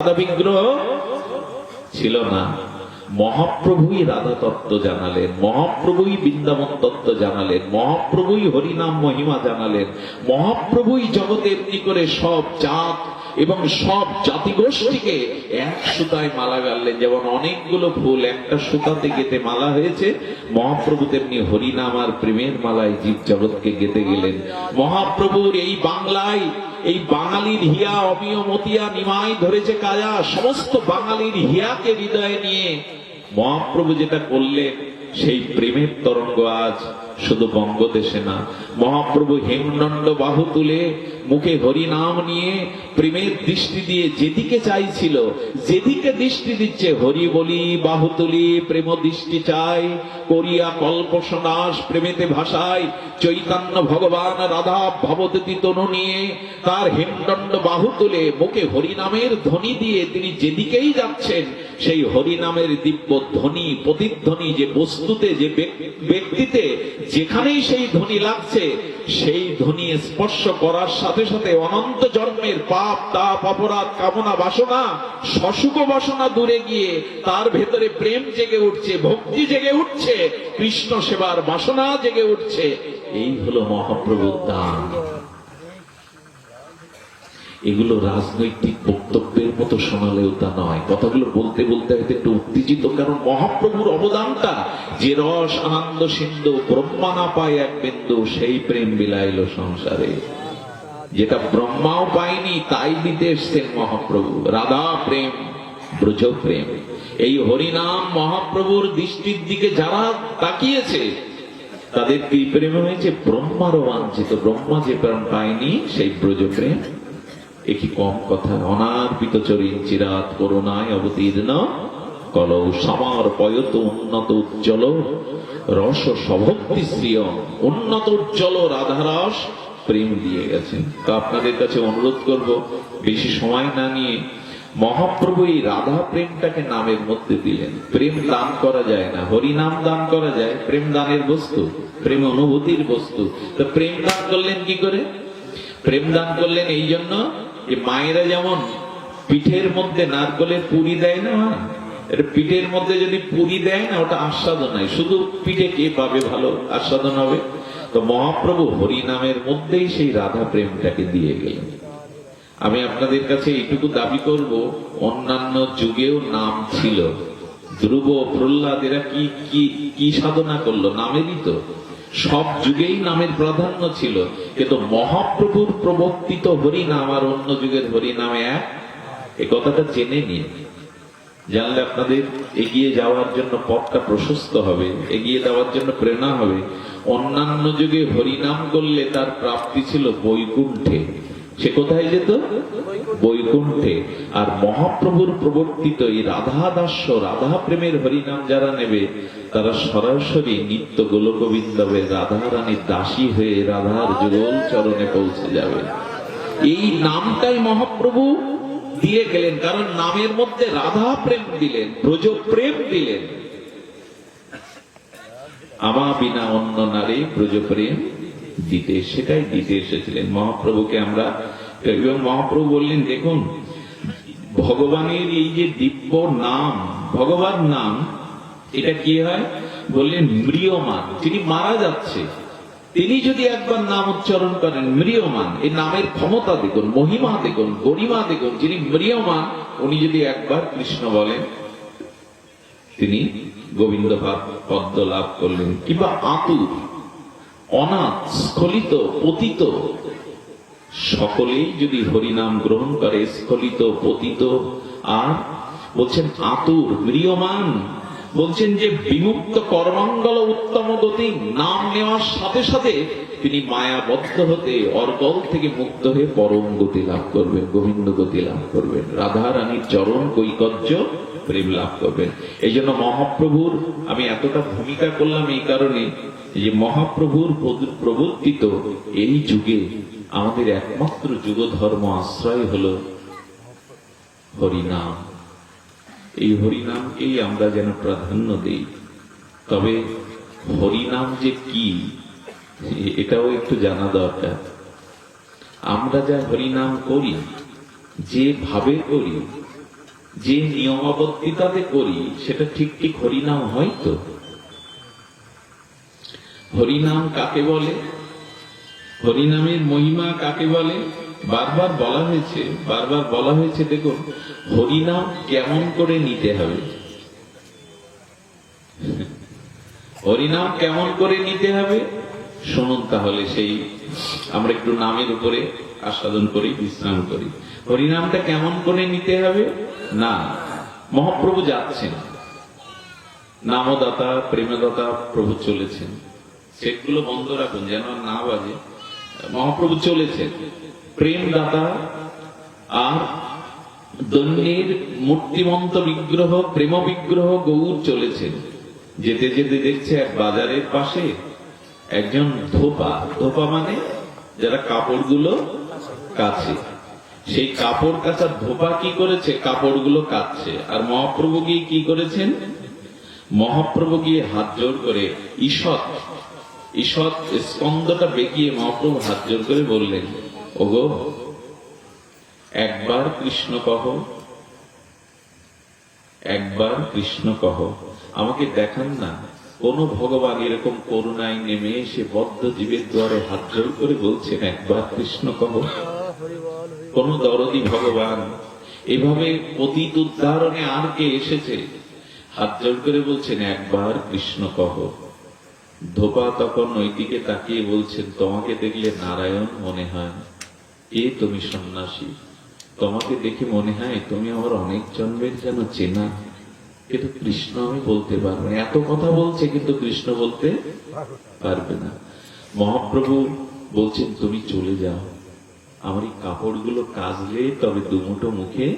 রাধা বিগ্রহ ছিল না। মহাপ্রভুই রাধা তত্ত্ব জানালেন, মহাপ্রভুই বৃন্দাবন তত্ত্ব জানালেন, মহাপ্রভুই হরিনাম মহিমা জানালেন, মহাপ্রভুই জগতে এমনি করে সব জাত এবং সব জাতিগোষ্ঠীকে এক সুতায় মালা গাড়লেন। যেমন অনেকগুলো ফুল একটা সুতাতে গেতে মালা হয়েছে, মহাপ্রভু তেমনি হরিনাম আর প্রেমের মালায় জীব জগৎকে গেতে গেলেন। মহাপ্রভুর এই বাংলায় এই বাঙালির হিয়া অমিয় মতিয়া নিমাই ধরেছে কাজা সমস্ত বাঙালির হিয়াকে হৃদয়ে নিয়ে মহাপ্রভু যেটা করলেন, সেই প্রেমের তরঙ্গ আজ শুধু বঙ্গদেশে না। মহাপ্রভু হেমদণ্ড বাহু তুলে মুখে হরিনাম নিয়ে প্রেমের দৃষ্টি দিয়ে যেদিকে চাইছিল, যেদিকে দৃষ্টি দিচ্ছে, হরি বলি, বাহু তুলি, প্রেম দৃষ্টি চাই, করিয়া কল্প সনাস প্রেমেতে ভাষায় চৈতন্য ভগবান রাধা ভবতী তনু নিয়ে তার হেমদণ্ড বাহু তুলে মুখে হরিনামের ধ্বনি দিয়ে তিনি যেদিকেই যাচ্ছেন, সেই হরিনামের দিব্য ধ্বনি, প্রতিধ্বনি যে বস্তুতে, যে ব্যক্তিতে যেখানেই সেই ধ্বনি লাগছে, সেই ধ্বনি স্পর্শ করার সাথে সাথে সাথে অনন্ত জন্মের পাপ, তাপ, অপরাধ, কামনা, বাসনা, সসুখ বাসনা দূরে গিয়ে তার ভেতরে প্রেম জেগে উঠছে, ভক্তি জেগে উঠছে, কৃষ্ণ সেবার বাসনা জেগে উঠছে। এই হলো মহাপ্রভুর দান। এগুলো রাজনৈতিক বক্তব্যের মতো শোনালেও তা নয়। কথাগুলো বলতে বলতে হয়তো একটু উত্তেজিত, কারণ মহাপ্রভুর অবদানটা যে রস, আনন্দ, সিন্ধু, ব্রহ্মা না পায় এক বিন্দু, সেই প্রেম বিলাইল সংসারে। যেটা ব্রহ্মাও পায়নি তাই দিতে এসছেন মহাপ্রভু। রাধা প্রেম, ব্রজ প্রেম। এই হরিনাম মহাপ্রভুর দৃষ্টির দিকে যারা তাকিয়েছে, তাদের কি প্রেম হয়েছে? ব্রহ্মারও বাঞ্ছিত ব্রহ্মা যে প্রেম পায়নি, সেই ব্রজ প্রেম। এ কি কম কথা? অনার্পিত চরিন চিরাত করুণায় অবতীর্ণ, কল সমার পয়ত উন্নত উজ্জ্বল, রস সভক্তি শ্রিয়, উন্নত উজ্জ্বল রাধারস প্রেম দিয়ে গেছেন। তো আপনাদের কাছে অনুরোধ করব, বেশি সময় না নিয়ে মহাপ্রভু এই রাধা প্রেমটাকে নামের মধ্যে দিলেন। প্রেম দান করা যায় না হরি নাম দান করা যায়, প্রেম দানের বস্তু, প্রেম অনুভূতির বস্তু। তো প্রেম দান করলেন কি করে? প্রেম দান করলেন এই জন্য যে মায়েরা যেমন পিঠের মধ্যে নারকলের পুরি দেয় না, এটা পিঠের মধ্যে যদি পুরি দেয় না, ওটা আস্বাদন হয় শুধু পিঠে কে পাবে ভালো? আস্বাদন হবে। তো মহাপ্রভু হরি নামের মধ্যেই সেই রাধা প্রেমটাকে দিয়ে গেলেন। আমি আপনাদের কাছে এইটুকু দাবি করব, অন্যান্য যুগেও নাম ছিল। ধ্রুব প্রহ্লাদ এরা কি কি কি সাধনা করল? নামেরই তো। সব যুগেই নামের প্রাধান্য ছিল। কিন্তু মহাপ্রভুর প্রবর্তিত হরিনাম আর অন্য যুগের হরিনামে এক? এ কথাটা জেনে নিন। জানলে আপনাদের এগিয়ে যাওয়ার জন্য পথটা প্রশস্ত হবে, এগিয়ে যাওয়ার জন্য প্রেরণা হবে। অন্যান্য যুগে হরিনাম করলে তার প্রাপ্তি ছিল বৈকুণ্ঠে। সে কোথায় যেত? বৈকুণ্ঠে। আর মহাপ্রভুর প্রবর্তিত এই রাধা দাস্য রাধা প্রেমের হরিনাম যারা নেবে, তারা সরাসরি নিত্য গোলগোবিন্দবের রাধা রানীর দাসী হয়ে রাধার যুগল চরণে পৌঁছে যাবে। এই নামটাই মহাপ্রভু দিয়ে গেলেন, কারণ নামের মধ্যে রাধা প্রেম দিলেন ব্রজ প্রেম দিলেন। আমা বিনা অন্য নারী ব্রজ প্রেম দিতে, সেটাই দিতে এসেছিলেন। মহাপ্রভুকে আমরা এবং মহাপ্রভু বললেন, দেখুন, ভগবানের এই যে দিব্য নাম, ভগবান নাম, এটা কি হয়? বললেন মৃয়মান তিনি মারা যাচ্ছে। তিনি যদি একবার নাম উচ্চারণ করেন মৃয়মান এই নামের ক্ষমতা দেখুন, মহিমা দেখুন, গরিমা দেখুন, যিনি মৃয়মান উনি যদি একবার কৃষ্ণ বলেন, তিনি গোবিন্দ ভাব পদ্ম লাভ করলেন। কিংবা আতুর অনাথ, স্খলিত, পতিত। সকলেই যদি হরিনাম গ্রহণ করে স্খলিত, পতিত, আর বলছেন আতুর মৃয়মান বলছেন যে বিমুক্ত কর্মাঙ্গল উত্তম গতি নাম নেওয়ার সাথে সাথে তিনি মায়াবদ্ধ হতে অর্গল থেকে মুক্ত হয়ে পরম গতি লাভ করবেন, গোবিন্দ গতি লাভ করবেন রাধা রানীর চরণ কৈকর্য প্রেম লাভ করবেন। এই জন্য মহাপ্রভুর আমি এতটা ভূমিকা করলাম এই কারণে যে মহাপ্রভুর প্রবর্তিত এই যুগে আমাদের একমাত্র যুগ ধর্ম আশ্রয় হলো হরিনাম। এই হরিনামকেই আমরা যেন প্রাধান্য দেই। তবে হরিনাম যে কি, এটাও একটু জানা দরকার। আমরা যা হরিনাম করি, যে ভাবে করি, যে নিয়মাবর্তিতাতে করি, সেটা ঠিক ঠিক হরিনাম হয় তো? হরিনাম কাকে বলে? হরিনামের মহিমা কাকে বলে? বারবার বলা হয়েছে, বারবার বলা হয়েছে, দেখুন হরিনাম কেমন করে নিতে হবে? হরিনাম কেমন করে নিতে হবে? শুনুন তাহলে সেই, আমরা একটু নামের উপরে আস্বাদন করি, বিশ্রাম করি। হরিনামটা কেমন করে নিতে হবে? না, মহাপ্রভু যাচ্ছেন। নামদাতা, প্রেমদাতা, প্রভু চলেছেন। সেগুলো বন্ধ রাখুন, যেন না বাজে। মহাপ্রভু চলেছেন। প্রেমদাতা আর দৈন্যের মূর্তিমন্ত বিগ্রহ প্রেম বিগ্রহ গৌর চলেছেন যেতে যেতে দেখছে এক বাজারের পাশে একজন ধোপা। ধোপা মানে যারা কাপড়গুলো কাছে। সেই কাপড় কাচার ধোপা কি করেছে? কাপড়গুলো কাচ্ছে। আর মহাপ্রভু গিয়ে কি করেছেন? মহাপ্রভু গিয়ে হাত জোর করে, ঈষৎ ঈষৎ, স্কন্দটা বেঁকিয়ে মহাপ্রভু হাত জোর করে বললেন ওগো, একবার কৃষ্ণ কহ, একবার কৃষ্ণ কহ, আমাকে দেখান না। কোন ভগবান এরকম করুণায় নেমে এসে বদ্ধ জীবের দ্বারে হাত জোর করে বলছেন, একবার কৃষ্ণ কহ। কোন দরদি ভগবান এভাবে পতিত উদ্ধারণে আর কে এসেছে? হাত জোর করে বলছেন, একবার কৃষ্ণ কহ। ধোপা তখন ওই দিকে তাকিয়ে বলছেন, তোমাকে দেখলে নারায়ণ মনে হয়। এ তুমি সন্ন্যাসী। তোমাকে দেখে মনে হয় তুমি আমার অনেক জন্মের যেন চেনা। কিন্তু কৃষ্ণ আমি বলতে পারব না। এত কথা বলছে, কিন্তু কৃষ্ণ বলতে পারবে না। মহাপ্রভু বলছেন, তুমি চলে যাও। আমার এই কাপড়গুলো কাজলে তবে দুমুটো মুখে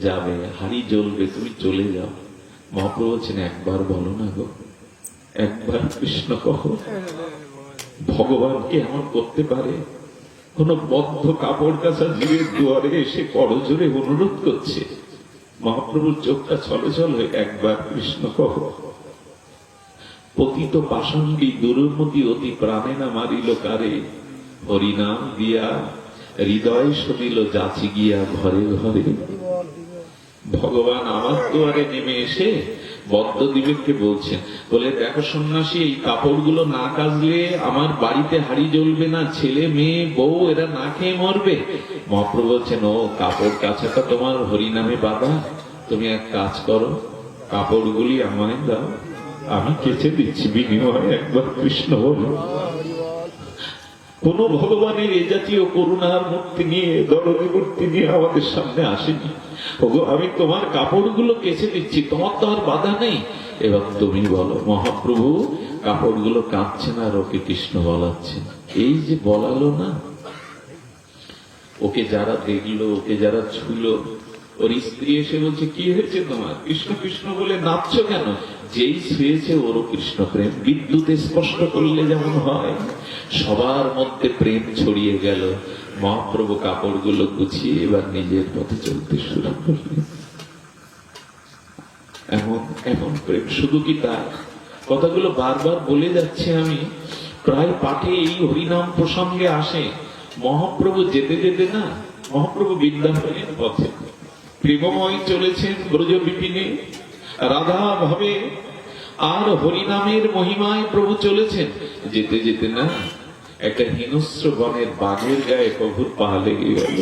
যাবে, হাড়ি জ্বলবে, তুমি চলে যাও। মহাপ্রভু বলছেন, একবার বলো না গো। একবার কৃষ্ণ কহ ভগবানকে এমন করতে পারে কোন বদ্ধ কাপড় কাছা জীবের দুয়ারে এসে করজোরে অনুরোধ করছে। মহাপ্রভুর চোখটা চলে চলে একবার কৃষ্ণ কহ, পতিত পাষাণ্ডী দুরমতি অতি প্রাণে না মারিল কারে? হরিনাম দিয়া হৃদয় শুনিল যাচি গিয়া ঘরে ঘরে। ভগবান আমার দুয়ারে নেমে এসে বদ্ধদ্বীপকে বলছেন বলে, দেখো সন্ন্যাসী, এই কাপড়গুলো না কাজলে আমার বাড়িতে হাড়ি জ্বলবে না, ছেলে, মেয়ে, বউ, এরা না খেয়ে মরবে। মহাপ্রভু বলছেন ও কাপড় কাছাটা তোমার হরিনামে বাবা তুমি এক কাজ করো, কাপড়গুলি আমায় দাও, আমি কেচে দিচ্ছি বিনিময়ে, একবার কৃষ্ণ বলো কোন ভগবানের এ জাতীয় করুণার মূর্তি নিয়ে দরদি মূর্তি নিয়ে আমাদের সামনে আসেনি। আমি তোমার কাপড়গুলো কেচে দিচ্ছি, তোমার তো আর বাধা নেই। এবার তুমি বলো, মহাপ্রভু, কাপড়গুলো কাঁদছে না আর ওকে কৃষ্ণ বলাচ্ছে এই যে বলালো না, ওকে যারা দেখল, ওকে যারা ছুলো, ওর স্ত্রী এসে বলছে, কি হয়েছে তোমার? কৃষ্ণ কৃষ্ণ বলে নাচছো কেন? যেই শুয়েছে ওরও কৃষ্ণ প্রেম, বিদ্যুতে স্পষ্ট করলে যেমন হয়। সবার মধ্যে প্রেম ছড়িয়ে গেল। মহাপ্রভু কাপড়গুলো গুছিয়ে এবার নিজের পথে চলতে শুরু করলেন। এমন এমন প্রেম, শুধু কি তার কথাগুলো বারবার বলে যাচ্ছে আমি। প্রায় পাঠে এই হরিনাম প্রসঙ্গে আসে, মহাপ্রভু যেতে যেতে না, মহাপ্রভু বৃন্দাবনের পথে। প্রেমময় চলেছেন ব্রজ বিপিনে রাধা ভাবে আর হরিনামের মহিমায় প্রভু চলেছেন। যেতে যেতে না একটা হিংস্র বনের বাঘের গায়ে প্রভুর পা লেগে গেল।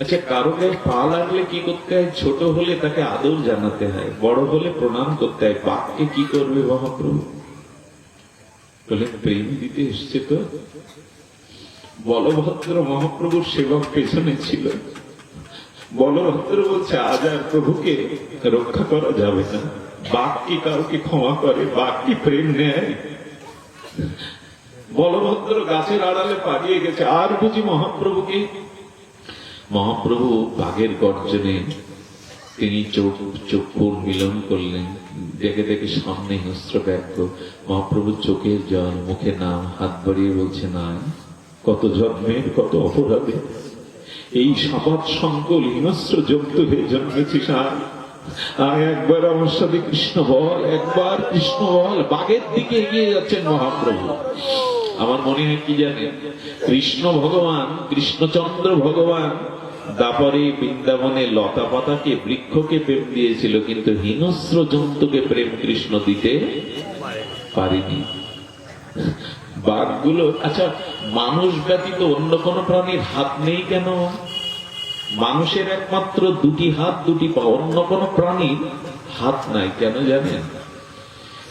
আচ্ছা কারও গায়ে পা লাগলে কি করতে হয়? ছোট হলে তাকে আদর জানাতে হয় বড় হলে প্রণাম করতে হয়। বাঘকে কি করবে মহাপ্রভু? বলে প্রেম দিতে এসছে তো? বলভদ্র মহাপ্রভুর সেবক পেছনে ছিল। বলভদ্র বলছে আজ আর প্রভুকে রক্ষা করা যাবে না। বাঘ কি কাউকে ক্ষমা করে বাঘ প্রেম নেয়। বলভদ্র গাছের আড়ালে পালিয়ে গেছে। আর বুঝি মহাপ্রভুকে? মহাপ্রভু বাঘের গর্জনে তিনি চোখ চক্ষুর মিলন করলেন। দেখে দেখে সামনে হিংস্র ব্যক্ত মহাপ্রভু চোখের জল মুখে নাম, হাত বাড়িয়ে বলছে না কত জন্মের কত অপরাধে এই সাপাত সংকল হিংস্র জন্তু হয়ে জন্মেছিস আর একবার আমার সাথে কৃষ্ণ বল, একবার কৃষ্ণ বল, বাঘের দিকে এগিয়ে যাচ্ছেন মহাপ্রভু। আমার মনে হয় কি জানেন? কৃষ্ণ ভগবান, কৃষ্ণচন্দ্র ভগবান দাপরে বৃন্দাবনে লতা পাতাকে বৃক্ষকে প্রেম দিয়েছিল, কিন্তু হিংস্র জন্তুকে প্রেম কৃষ্ণ দিতে পারেনি। বাঘগুলো আচ্ছা মানুষ ব্যতীত অন্য কোন প্রাণীর হাত নেই কেন? মানুষের একমাত্র দুটি হাত, দুটি পা, অন্য কোন প্রাণীর হাত নাই কেন জানেন?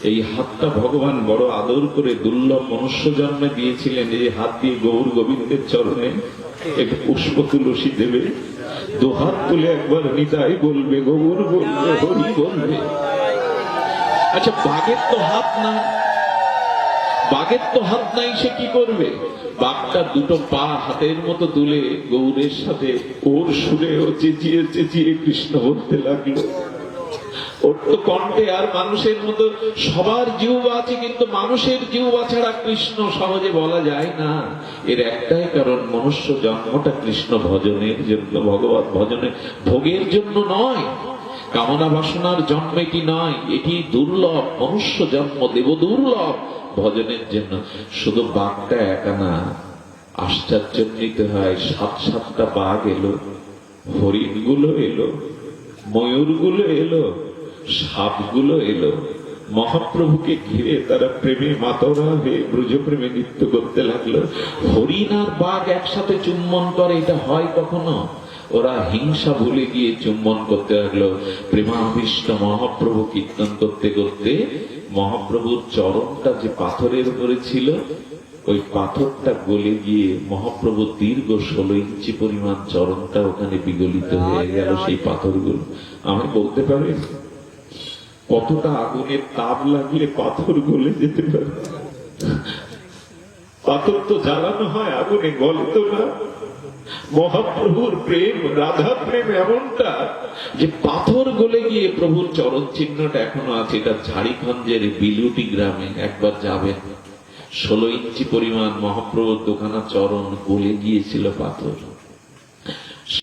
এই হাতটা ভগবান বড় আদর করে দুর্লভ মনুষ্য জন্মে দিয়েছিলেন, এই হাত দিয়ে গৌর গোবিন্দের চরণে একটু পুষ্প তুলসী দেবে। দু হাত তুলে একবার নিতাই বলবে, গৌর বলবে, হরি বলবে। আচ্ছা বাঘের তো হাত নাই। বাঘের তো হাত নাই, সে কি করবে? বাঘটা দুটো পা হাতের মতো তুলে গৌরের সাথে ওর সুরে ও চেঁচিয়ে চেঁচিয়ে কৃষ্ণ বলতে লাগল। ওর তো কণ্ঠে আর মানুষের মতো সবার জিউ আছে, কিন্তু মানুষের জিউ ছাড়া কৃষ্ণ সহজে বলা যায় না। এর একটাই কারণ, মনুষ্য জন্মটা কৃষ্ণ ভজনের জন্য, ভগবত ভজনে ভোগের জন্য নয় কামনা বাসনার জন্ম এটি নয় এটি দুর্লভ, মনুষ্য জন্ম, দেব দুর্লভ, ভজনের জন্য। শুধু বাঘটা একা না, আশ্চর্যজনিত হয়, সাত সাতটা বাঘ এলো হরিণগুলো এলো ময়ূরগুলো এলো, সাপগুলো এলো। মহাপ্রভুকে ঘিরে তারা প্রেমে মাতরা হয়ে ব্রজ প্রেমে নৃত্য করতে লাগল। হরিণ আর বাঘ একসাথে চুম্বন করে, এটা হয় কখনো? ওরা হিংসা ভুলে গিয়ে চুম্বন করতে লাগল। প্রেমাবিষ্ট মহাপ্রভু কীর্তন করতে করতে মহাপ্রভুর চরণটা যে পাথরের উপরে ছিল, ওই পাথরটা গলে গিয়ে মহাপ্রভু দীর্ঘ ষোলো ইঞ্চি পরিমাণ চরণটা ওখানে বিগলিত হয়ে গেল সেই পাথরগুলো। আমি বলতে পারি, কতটা আগুনের তাপ লাগলে পাথর গলে যেতে পারে? পাথর তো জ্বালানো হয়, আগুনে গলে তো না। মহাপ্রভুর প্রেম, রাধা প্রেম এমনটা যে পাথর গলে গিয়ে প্রভুর চরণ চিহ্নটা এখনও আছে। এটা ঝাড়িখঞ্জের বিলুটি গ্রামে একবার যাবেন। ষোলো ইঞ্চি পরিমাণ মহাপ্রভুর দোকানা চরণ গলে গিয়েছিল পাথর।